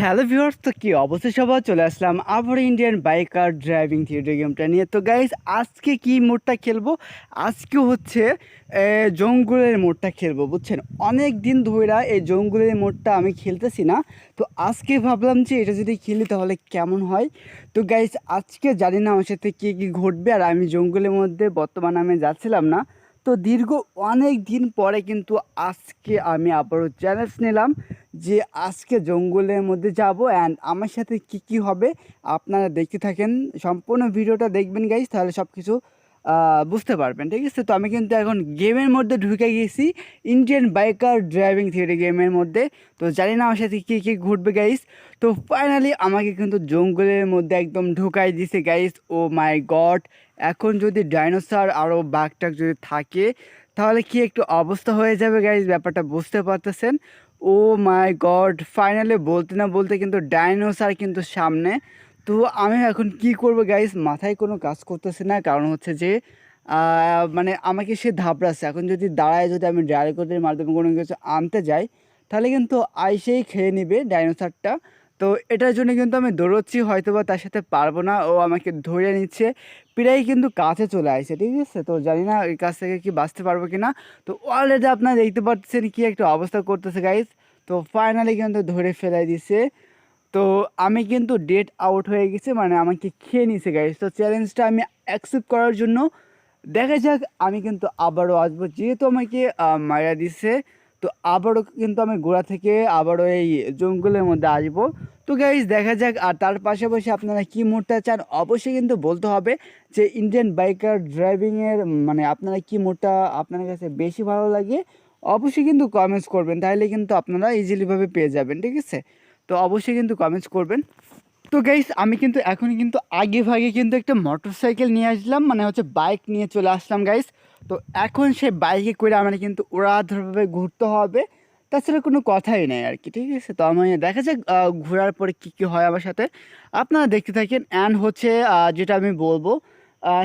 Hello viewers, তো কি অবস্থা সবাই চলে আসলাম আবার ইন্ডিয়ান বাইকার ড্রাইভিং থিয়েটার গেমটা নিয়ে। তো গাইস আজকে কি মোডটা খেলব? আজকে হচ্ছে জঙ্গলের মোডটা খেলব, বুঝছেন? অনেক দিন ধরে এই জঙ্গলের মোডটা আমি খেলতেছি না। তো আজকে ভাবলাম যে এটা যদি খেলি তাহলে কেমন হয়? তো গাইস আজকে জানি না আমার সাথে কী কী ঘটবে আর আমি জঙ্গলের মধ্যে বর্তমানে আমি যাচ্ছিলাম না। তো দীর্ঘ অনেক দিন পরে কিন্তু আজকে আমি আবারও চ্যালেঞ্জ নিলাম। যে আজকে জঙ্গলের মধ্যে যাব অ্যান্ড আমার সাথে কি কি হবে, আপনারা দেখতে থাকেন। সম্পূর্ণ ভিডিওটা দেখবেন গাইজ তাহলে সব কিছু বুঝতে পারবেন, ঠিক আছে? তো আমি কিন্তু এখন গেমের মধ্যে ঢুকে গেছি ইন্ডিয়ান বাইকার ড্রাইভিং থিয়েটার গেমের মধ্যে। তো জানি না আমার সাথে কী কী ঘটবে গাইস তো ফাইনালি আমাকে কিন্তু জঙ্গলের মধ্যে একদম ঢুকাই দিছে গাইস ও মাই গড এখন যদি ডাইনোসর আরও বাঘটাক যদি থাকে, তাহলে কি একটু অবস্থা হয়ে যাবে গাইস ব্যাপারটা বুঝতে পারতেছেন? ও মাই গড ফাইনালি বলতে না বলতে কিন্তু ডাইনোসার কিন্তু সামনে। তো আমি এখন কি করব গাইস মাথায় কোনো কাজ করতেছে না, কারণ হচ্ছে যে মানে আমাকে সে ধাপড়াচ্ছে এখন যদি দাঁড়ায়, যদি আমি ড্রাইভারের মাধ্যমে কোনো কিছু আনতে যাই, তাহলে কিন্তু আইসেই খেয়ে নেবে ডাইনোসরটা তো এটার জন্য কিন্তু আমি দৌড়চ্ছি হয়তো বা তার সাথে পারব না। ও আমাকে ধরে নিচ্ছে, প্রায় কিন্তু কাছে চলে আসছে, ঠিক আছে? তো জানি না এই কাছ থেকে কি বাঁচতে পারব কি না তো অলরেডি আপনারা দেখতে পাচ্ছেন কি একটা অবস্থা করতেছে গাইজ তো ফাইনালি কিন্তু ধরে ফেলাই দিছে। তো আমি কিন্তু ডেট আউট হয়ে গেছে মানে আমাকে খেয়ে নিছে গাইজ তো চ্যালেঞ্জটা আমি অ্যাকসেপ্ট করার জন্য দেখা যাক, আমি কিন্তু আবারও আসব। যেহেতু আমাকে মারা দিছে তো আবারও কিন্তু আমি গোড়া থেকে আবারও এই জঙ্গলের মধ্যে আসব। তো গাইজ দেখা যাক আর তার পাশাপাশি আপনারা কী মোডটা চান, অবশ্যই কিন্তু বলতে হবে যে ইন্ডিয়ান বাইকার ড্রাইভিংয়ের মানে আপনারা কী মোডটা আপনার কাছে বেশি ভালো লাগে, অবশ্যই কিন্তু কমেন্টস করবেন তাহলে কিন্তু আপনারা ইজিলিভাবে পেয়ে যাবেন, ঠিক আছে? তো অবশ্যই কিন্তু কমেন্টস করবেন। তো গাইস আমি কিন্তু এখন কিন্তু আগে ভাগে কিন্তু একটা মোটর সাইকেল নিয়ে আসলাম মানে হচ্ছে বাইক নিয়ে চলে আসলাম গাইস তো এখন সেই বাইকে করে আমার কিন্তু উড়াধরভাবে ঘুরতে হবে। তাছাড়া কোনো কথাই নেই আর কি ঠিক আছে? তো আমি দেখা যাক ঘোরার পরে কী কী হয় আমার সাথে। আপনারা দেখতে থাকেন অ্যান্ড হচ্ছে যেটা আমি বলব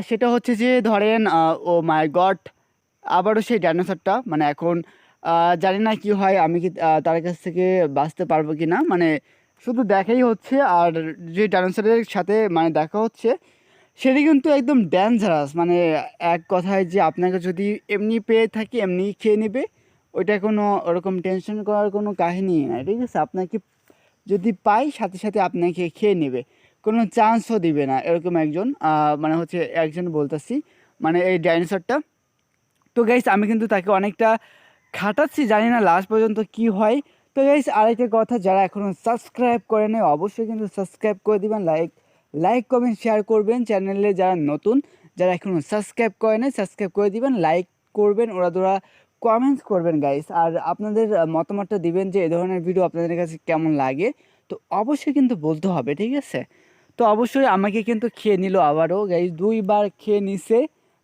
সেটা হচ্ছে যে ধরেন ও মাই গড আবারও সেই ডাইনোসরটা মানে এখন জানি না কি হয়, আমি কি তার কাছ থেকে বাঁচতে পারব কি না মানে শুধু দেখাই হচ্ছে, আর যে ডাইনোসরের সাথে মানে দেখা হচ্ছে, সেটি কিন্তু একদম ডেঞ্জারাস মানে এক কথায় যে আপনাকে যদি এমনি পেয়ে থাকে, এমনি খেয়ে নেবে, ওইটা কোনো ওরকম টেনশন করার কোনো কাহিনী নাই, ঠিক আছে? আপনাকে যদি পাই, সাথে সাথে আপনাকে খেয়ে নেবে। কোনো চান্সও দিবে না, এরকম একজন মানে হচ্ছে একজন বলতেছি মানে এই ডাইনোসরটা। তো গাইস আমি কিন্তু তাকে অনেকটা খাটাচ্ছি, জানি না লাস্ট পর্যন্ত কি হয়। তো গাইস আরেকটা কথা, যারা এখনও সাবস্ক্রাইব করে নেয় অবশ্যই কিন্তু সাবস্ক্রাইব করে দিবেন। লাইক লাইক কমেন্ট শেয়ার করবেন চ্যানেলে যারা নতুন, যারা এখনও সাবস্ক্রাইব করে নেয় সাবস্ক্রাইব করে দিবেন লাইক করবেন, ওরা তোরা কমেন্টস করবেন গাইস আর আপনাদের মতামতটা দিবেন যে এই ধরনের ভিডিও আপনাদের কাছে কেমন লাগে, তো অবশ্যই কিন্তু বলতে হবে, ঠিক আছে? তো অবশ্যই আমাকে কিন্তু খেয়ে নিল আবারও। গাইস দুইবার খেয়ে নিছে।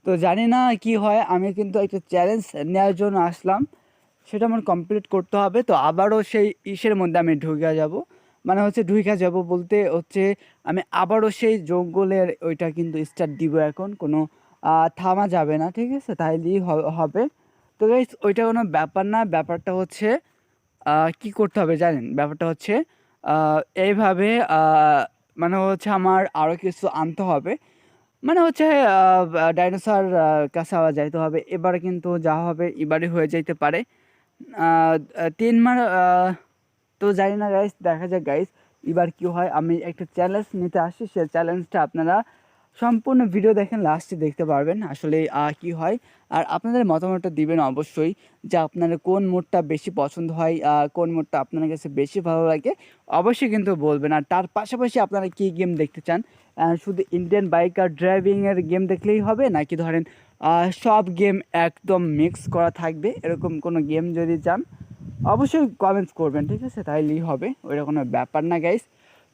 তো জানি না কি হয়, আমি কিন্তু একটা চ্যালেঞ্জ নেওয়ার জন্য আসলাম। সেটা আমার কমপ্লিট করতে হবে। তো আবারও সেই ইসের মধ্যে আমি ঢুকে যাব। মানে হচ্ছে ঢুকে যাব বলতে হচ্ছে আমি আবারও সেই জঙ্গলের ওইটা কিন্তু স্টার্ট দিব এখন। কোনো থামা যাবে না, ঠিক আছে? তাইলেই হবে। তো গাইস ওইটা কোনো ব্যাপার না। ব্যাপারটা হচ্ছে কি করতে হবে জানেন? ব্যাপারটা হচ্ছে এইভাবে মানে হচ্ছে আমার আরও কিছু আনতে হবে। মানে হচ্ছে ডাইনোসর কাছে যাইতে হবে। এবারে কিন্তু যা হবে। এবারে হয়ে যাইতে পারে। তিন মার তো জানি না গাইস দেখা যাক গাইস এবার কি হয়। আমি একটা চ্যালেঞ্জ নিতে আসি সে চ্যালেঞ্জটা আপনারা সম্পূর্ণ ভিডিও দেখেন লাস্টে দেখতে পারবেন আসলে কি হয়। আর আপনাদের মতামতটা দিবেন অবশ্যই যে আপনাদের কোন মোডটা বেশি পছন্দ হয় কোন মোডটা আপনার কাছে বেশি ভালো লাগে, অবশ্যই কিন্তু বলবেন। আর তার পাশাপাশি আপনারা কী গেম দেখতে চান? শুধু ইন্ডিয়ান বাইকার ড্রাইভিংয়ের গেম দেখলেই হবে, নাকি ধরেন সব গেম একদম মিক্স করা থাকবে। এরকম কোনো গেম যদি চান, অবশ্যই কমেন্টস করবেন, ঠিক আছে? তাইলেই হবে, ওইটা কোনো ব্যাপার না গাইস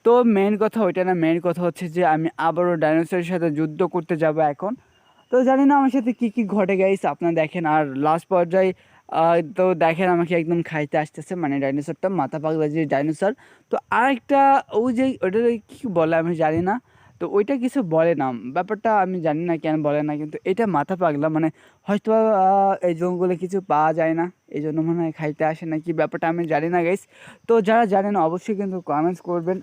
তো মেন কথা ওইটা না মেন কথা হচ্ছে যে আমি আবারও ডাইনোসরের সাথে যুদ্ধ করতে যাব এখন। তো জানি না আমার সাথে কী কী ঘটে গাইস আপনারা দেখেন, আর লাস্ট পর্যায়ে তো দেখেন আমাকে একদম খাইতে আসতেছে মানে ডাইনোসরটা মাথা পাগলা যে ডাইনোসর তো আরেকটা, ওই যে, ওটা কী বলে আমি জানি না। তো ওইটা কিছু বলে না। ব্যাপারটা আমি জানি না কেন বলে না, কিন্তু এটা মাথা পাগলা। মানে হয়তো এই জঙ্গলে কিছু পাওয়া যায় না এই জন্য মনে হয় খাইতে আসে না কি ব্যাপারটা আমি জানি না গাইস তো যারা জানেন অবশ্যই কিন্তু কমেন্টস করবেন।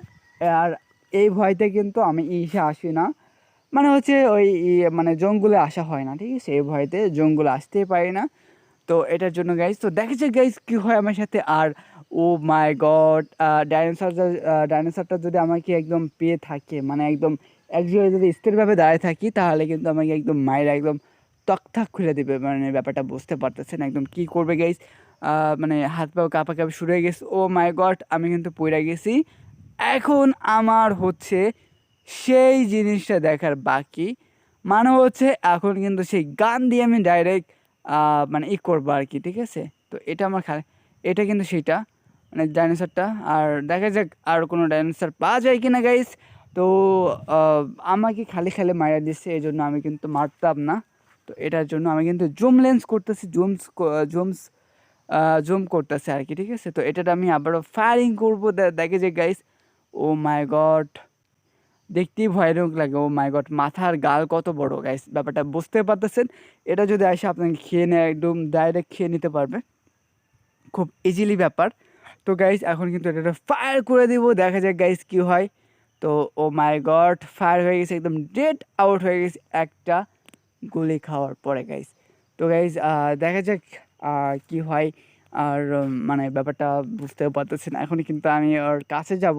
আর এই ভয়তে কিন্তু আমি ইসে আসি না। মানে হচ্ছে ওই মানে জঙ্গলে আসা হয় না, ঠিক আছে? এই ভয়তে জঙ্গলে আসতেই পারি না। তো এটার জন্য গাইজ তো দেখেছে গাইজ কি হয় আমার সাথে। আর ও মাই গড ডাইনোসর ডাইনোসরটা যদি আমাকে একদম পেয়ে থাকে মানে একদম এক জায়গায় যদি স্থিরভাবে দাঁড়িয়ে থাকি, তাহলে কিন্তু আমাকে একদম মায়ের একদম তকথাক খুলে দেবে মানে ব্যাপারটা বুঝতে পারতেছেন একদম কি করবে গাইজ মানে হাত পাও কাঁপা কাঁপা শুরু হয়ে গেছে। ও মাই গড আমি কিন্তু পড়ে গেছি। এখন আমার হচ্ছে সেই জিনিসটা দেখার বাকি। মানে হচ্ছে এখন কিন্তু সেই গান দিয়ে আমি ডাইরেক্ট মানে ই করব আর কি, ঠিক আছে? তো এটা আমার এটা কিন্তু সেইটা। মানে ডাইনোসরটা। আর দেখা যাক আর কোনো ডাইনোসর পাওয়া যায় কি না গাইস তো আমাকে খালি খালি মারা দিচ্ছে, এই জন্য আমি কিন্তু মারতাম না। তো এটার জন্য আমি কিন্তু জুম লেন্স করতেছি, জুমস জুমস জুম করতেছে আর কি, ঠিক আছে? তো এটাতে আমি আবারও ফায়ারিং করব। দেখে যে গাইস ও মাই গড। দেখতেই ভয়ানক লাগে, ও মাই গড। মাথার গাল কত বড় গাইস ব্যাপারটা বুঝতে পারতেছেন? এটা যদি আসে, আপনাকে খেয়ে নেয় একদম ডাইরেক্ট খেয়ে নিতে পারবে। খুব ইজিলি ব্যাপার। তো গাইস এখন কিন্তু এটা ফায়ার করে দিব, দেখা যাক গাইস কি হয়। তো ও মাই গড ফায়ার হয়ে গেছে, একদম ডেড আউট হয়ে গেছে একটা গুলি খাওয়ার পরে গাইস তো গাইস দেখা যাক কি হয়। আর মানে ব্যাপারটা বুঝতেও পারতেছি না এখন কিন্তু আমি ওর কাছে যাব।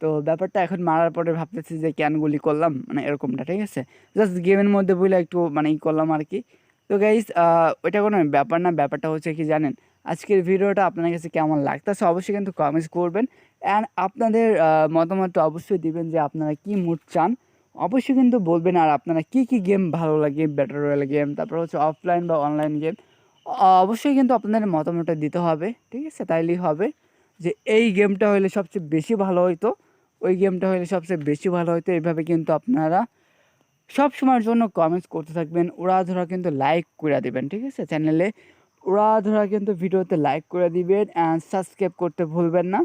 তো ব্যাপারটা এখন মারার পরে ভাবতেছি যে কেন গুলি করলাম মানে এরকমটা, ঠিক আছে? জাস্ট গেমের মধ্যে বলে একটু মানে ই করলাম আর কি। তো গাইস ওইটা কোনো ব্যাপার না, ব্যাপারটা হচ্ছে কি জানেন, আজকের ভিডিওটা আপনার কাছে কেমন লাগতেছে অবশ্যই কিন্তু কমেন্টস করবেন। অ্যান্ড আপনাদের মতামতটা অবশ্যই দিবেন যে আপনারা কি মুড চান। অবশ্যই কিন্তু বলবেন আর আপনারা কি কি গেম ভালো লাগে ব্যাটার রয়্যাল গেম তারপর হচ্ছে অফলাইন বা অনলাইন গেম অবশ্যই কিন্তু আপনাদের মতামতটা দিতে হবে, ঠিক আছে? তাইলেই হবে যে এই গেমটা হলে সবচেয়ে বেশি ভালো হইতো, ওই গেমটা হলে সবচেয়ে বেশি ভালো হইতো, এইভাবে কিন্তু আপনারা সব সময়ের জন্য কমেন্টস করতে থাকবেন। ওরা ধরা কিন্তু লাইক করে দিবেন, ঠিক আছে? চ্যানেলে ওরা ধরা কিন্তু ভিডিওতে লাইক করে দিবেন অ্যান্ড সাবস্ক্রাইব করতে ভুলবেন না।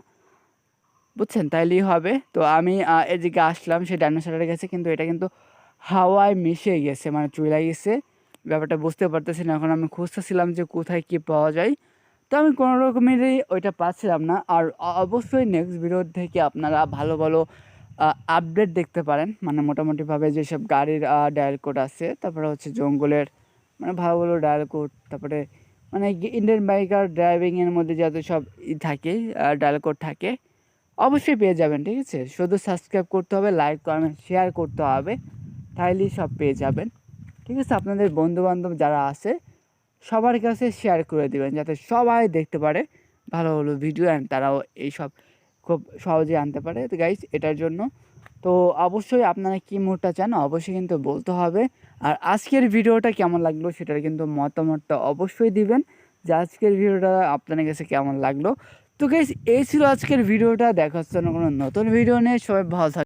বুঝছেন? তাইলেই হবে। তো আমি এদিকে আসলাম সেই ডাইনোসরের কাছে কিন্তু এটা কিন্তু হাওয়ায় মিশে গেছে মানে চলে গেছে। ব্যাপারটা বুঝতে পারতেছি না এখন আমি খুঁজতেছিলাম যে কোথায় কী পাওয়া যায়। তো আমি কোনো রকমেরই ওইটা পাচ্ছিলাম না। আর অবশ্যই নেক্সট ভিডিও থেকে আপনারা ভালো ভালো আপডেট দেখতে পারেন। মানে মোটামুটিভাবে যেসব গাড়ির ডায়াল কোড আছে, তারপরে হচ্ছে জঙ্গলের মানে ভালো ভালো ডায়াল কোড তারপরে মানে ইন্ডিয়ান বাইকার ড্রাইভিংয়ের মধ্যে যত সব ই থাকে ডায়াল কোড থাকে, অবশ্যই পেয়ে যাবেন, ঠিক আছে? শুধু সাবস্ক্রাইব করতে হবে লাইক কমেন্ট শেয়ার করতে হবে, তাইলেই সব পেয়ে যাবেন। ঠিক আছে? আপনাদের বন্ধু বান্ধব যারা আছে, সবার কাছে শেয়ার করে দেবেন, যাতে সবাই দেখতে পারে ভালো ভালো ভিডিও অ্যান্ড তারাও এইসব খুব সহজেই আনতে পারে। তো গাইজ এটার জন্য। তো অবশ্যই আপনারা কী মুডটা চান, অবশ্যই কিন্তু বলতে হবে। আর আজকের ভিডিওটা কেমন লাগল সেটার কিন্তু মতামতটা অবশ্যই দিবেন। যে আজকের ভিডিওটা আপনাদের কাছে কেমন লাগল। তো গাইজ এই ছিল আজকের ভিডিওটা। দেখা হচ্ছে না কোনো নতুন ভিডিও নিয়ে। সবাই ভালো